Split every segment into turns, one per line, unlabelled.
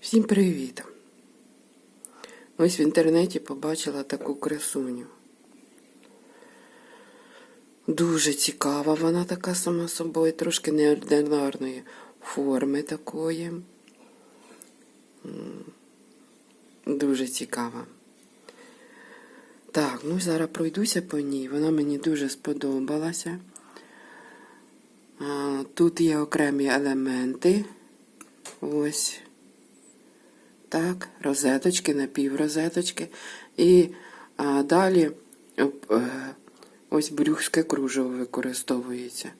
Всім привіт! Ось в інтернеті побачила таку красуню. Дуже цікава вона така сама собою, трошки неординарної форми такої. Дуже цікава. Так, ну зараз пройдуся по ній. Вона мені дуже сподобалася. Тут є окремі елементи. Ось. Так, розеточки, напіврозеточки. І а, далі е, ось брюхське кружево використовується.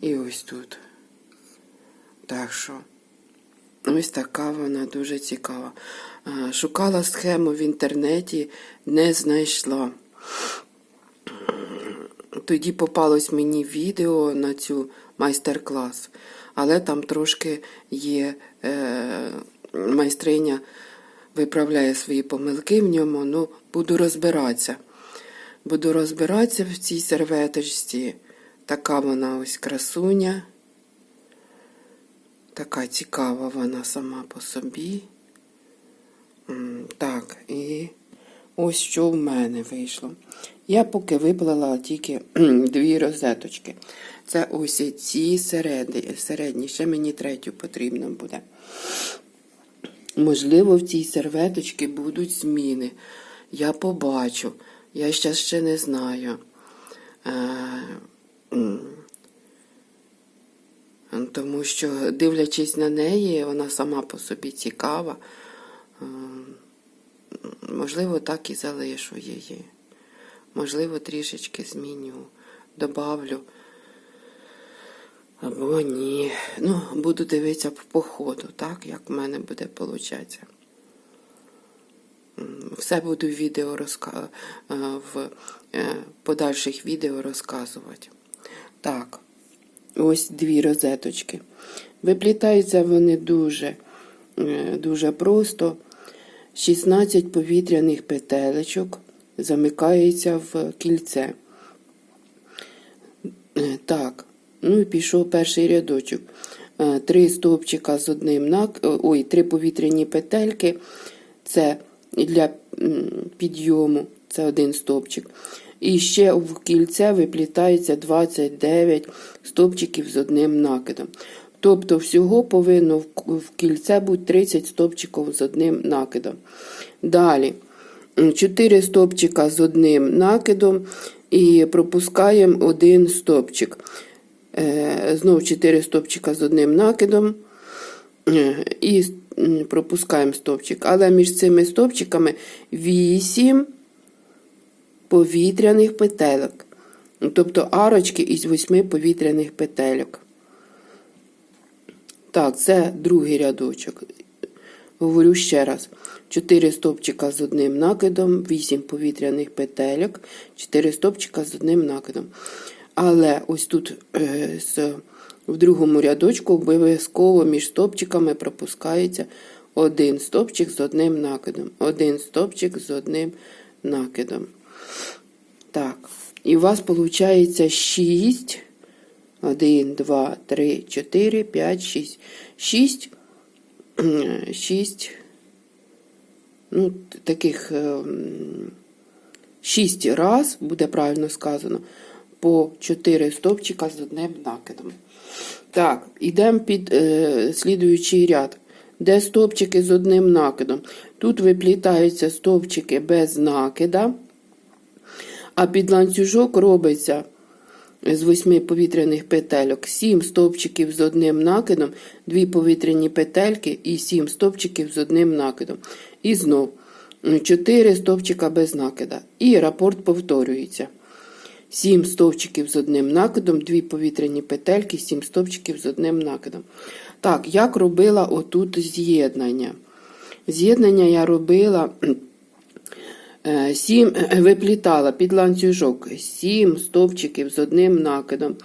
І ось тут. Так що, ось така вона дуже цікава. Шукала схему в інтернеті, не знайшла. Тоді попалось мені відео на цю майстер-клас, але там трошки є е, майстриня виправляє свої помилки в ньому. Ну, буду розбиратися. Буду розбиратися в цій серветочці. Така вона ось красуня. Така цікава вона сама по собі. Так, і ось що в мене вийшло. Я поки виплела тільки дві розеточки. Це ось ці середні, середні. Ще мені третю потрібно буде. Можливо, в цій серветочці будуть зміни. Я побачу. Я ще ще не знаю. Е. Тому що, дивлячись на неї, вона сама по собі цікава. Можливо, так і залишу її. Можливо, трішечки зміню, добавлю. Або ні. Ну, буду дивитися по ходу, так, як в мене буде получатися. Все буду в відео розка... е, в е, подальших відео розказувати. Так, ось дві розеточки. Виплітаються вони дуже, е, дуже просто. 16 повітряних петелечок замикається в кільце. Е, Так, ну і пішов перший рядочок. Е, Три стовпчика з одним нак... е, ой, три повітряні петельки. Це для підйому, це один стовпчик. І ще в кільце виплітається 29 стовпчиків з одним накидом. Тобто всього повинно в кільце бути 30 стовпчиків з одним накидом. Далі 4 стовпчика з одним накидом і пропускаємо один стовпчик. Е, Знов 4 стовпчика з одним накидом. Е, І пропускаємо стовпчик. Але між цими стовпчиками 8 повітряних петелек. Тобто арочки із 8 повітряних петельок. Так, це другий рядочок. Говорю ще раз. 4 стовпчика з одним накидом, 8 повітряних петельок, 4 стовпчика з одним накидом. Але ось тут е, в другому рядочку обов'язково між стовпчиками пропускається один стовпчик з одним накидом. Один стовпчик з одним накидом. Так, і у вас виходить 6. 1, 2, 3, 4, 5, 6. 6, 6, ну, таких 6 раз, буде правильно сказано, по 4 стовпчика з одним накидом. Так, йдемо під е, слідуючий ряд. Де стовпчики з одним накидом? Тут виплітаються стовпчики без накида, а під ланцюжок робиться з восьми повітряних петельок, сім стовпчиків з одним накидом, дві повітряні петельки і сім стовпчиків з одним накидом. І знов 4 стовпчика без накида. І рапорт повторюється. 7 стовпчиків з одним накидом, дві повітряні петельки, 7 стовпчиків з одним накидом. Так, як робила отут з'єднання? З'єднання я робила Сім виплітала під ланцюжок. Сім стовпчиків з одним накидом,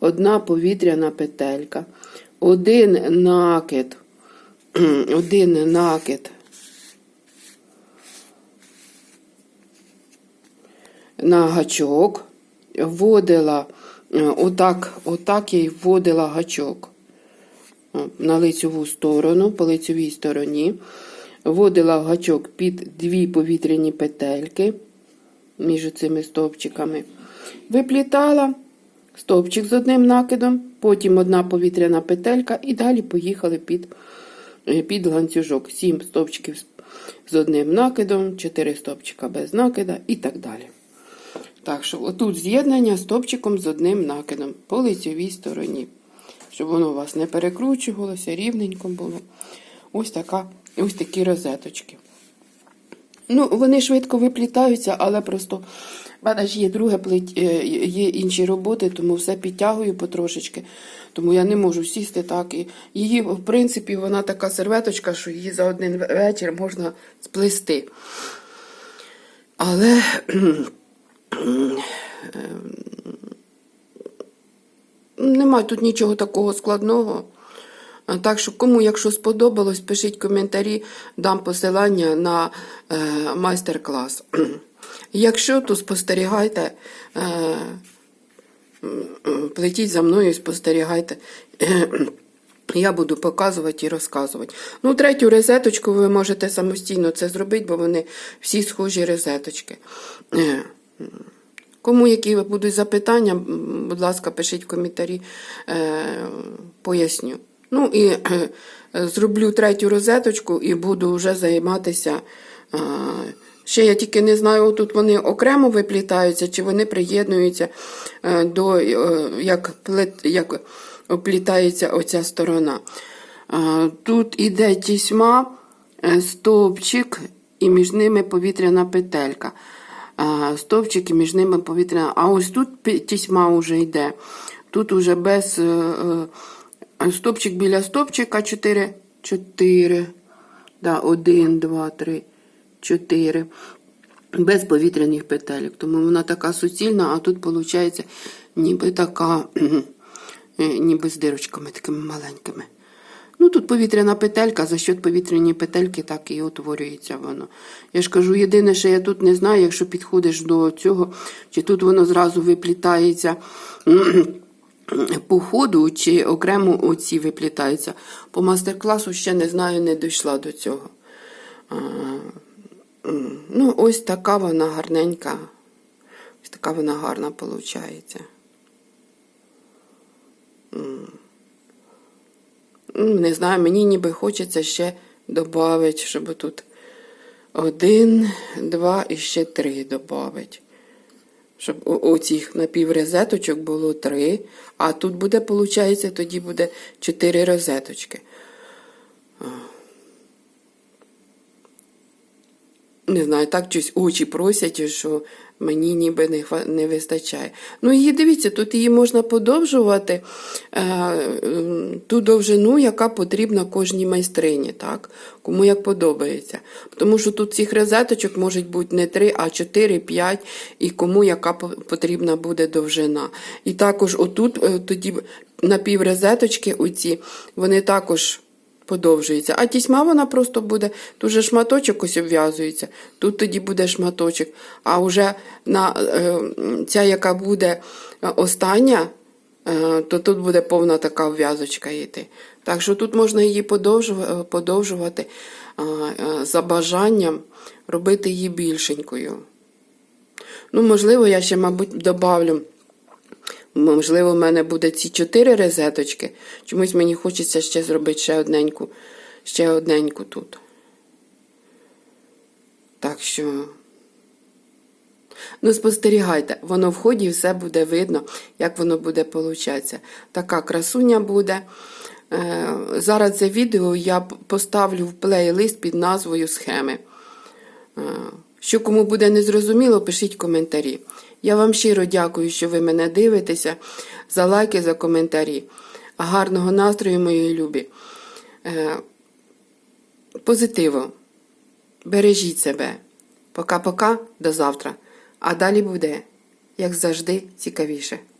одна повітряна петелька, один накид, один накид. На гачок, вводила, е, отак, отак я й вводила гачок. на лицьову сторону, по лицьовій стороні, вводила гачок під дві повітряні петельки між цими стовпчиками, виплітала стовпчик з одним накидом, потім одна повітряна петелька, і далі поїхали під, е, під ланцюжок. Сім стовпчиків з- одним накидом, 4 стовпчика без накида і так далі. Так що отут з'єднання стовпчиком з одним накидом по лицевій стороні. Щоб воно у вас не перекручувалося, рівненько було. Ось, така, ось такі розеточки. Ну, вони швидко виплітаються, але просто в мене ж є друге плет... е, є інші роботи, тому все підтягую потрошечки. Тому я не можу сісти так. І її, в принципі, вона така серветочка, що її за один вечір можна сплести. Але Немає тут нічого такого складного. Так що, кому, якщо сподобалось, пишіть коментарі, дам посилання на е, майстер-клас. Якщо, то спостерігайте, е, плетіть за мною і спостерігайте. Я буду показувати і розказувати. Ну, третю розеточку ви можете самостійно це зробити, бо вони всі схожі розеточки. Е, Кому які будуть запитання, будь ласка, пишіть в коментарі, е, поясню. Ну і е, зроблю третю розеточку і буду вже займатися. е, Ще я тільки не знаю, тут вони окремо виплітаються, чи вони приєднуються е, до е, як, плет, як оплітається оця сторона. Е, Тут іде тісьма, е, стовпчик і між ними повітряна петелька. Е, Стовпчик і між ними повітряна. А ось тут тісьма вже йде. Тут уже без е, біля стовпчика 4. 4. Да, 1, 2, 3, 4. Без повітряних петелек. Тому вона така суцільна, а тут виходить ніби така, е, ніби з дирочками такими маленькими. Ну, тут повітряна петелька, за счет повітряної петельки так і утворюється воно. Я ж кажу, єдине, що я тут не знаю, якщо підходиш до цього, чи тут воно зразу виплітається по ходу, чи окремо оці виплітаються. По мастер-класу ще не знаю, не дійшла до цього. Ну, ось така вона гарненька. Ось така вона гарна виходить. Ну, Не знаю, мені ніби хочеться ще додати, щоб тут один, два і ще три додати. Щоб оцих напіврозеточок було три, а тут буде, виходить, тоді буде чотири розеточки. Не знаю, так щось очі просять, що мені ніби не, не вистачає. Ну, її дивіться, тут її можна подовжувати е, ту довжину, яка потрібна кожній майстрині, так? кому як подобається. Тому що тут цих розеточок можуть бути не 3, а 4, 5, і кому яка потрібна буде довжина. І також отут е, тоді напіврозеточки оці, вони також подовжується. А тісьма вона просто буде, тут же шматочок ось обв'язується, тут тоді буде шматочок. А вже на е, ця, яка буде е, остання, е, то тут буде повна така в'язочка йти. Так що тут можна її подовжувати, за бажанням робити її більшенькою. Ну, можливо, я ще, мабуть, добавлю. Можливо, в мене буде ці чотири розеточки. Чомусь мені хочеться ще зробити ще одненьку, ще одненьку тут. Так що. Ну, спостерігайте, воно в ході все буде видно, як воно буде получатися. Така красуня буде. Е, Зараз це відео я поставлю в плейлист під назвою схеми. Е, Що кому буде незрозуміло, пишіть коментарі. Я вам щиро дякую, що ви мене дивитеся, за лайки, за коментарі. Гарного настрою, мої любі. Позитиво. Бережіть себе. Пока-пока, до завтра. А далі буде, як завжди, цікавіше.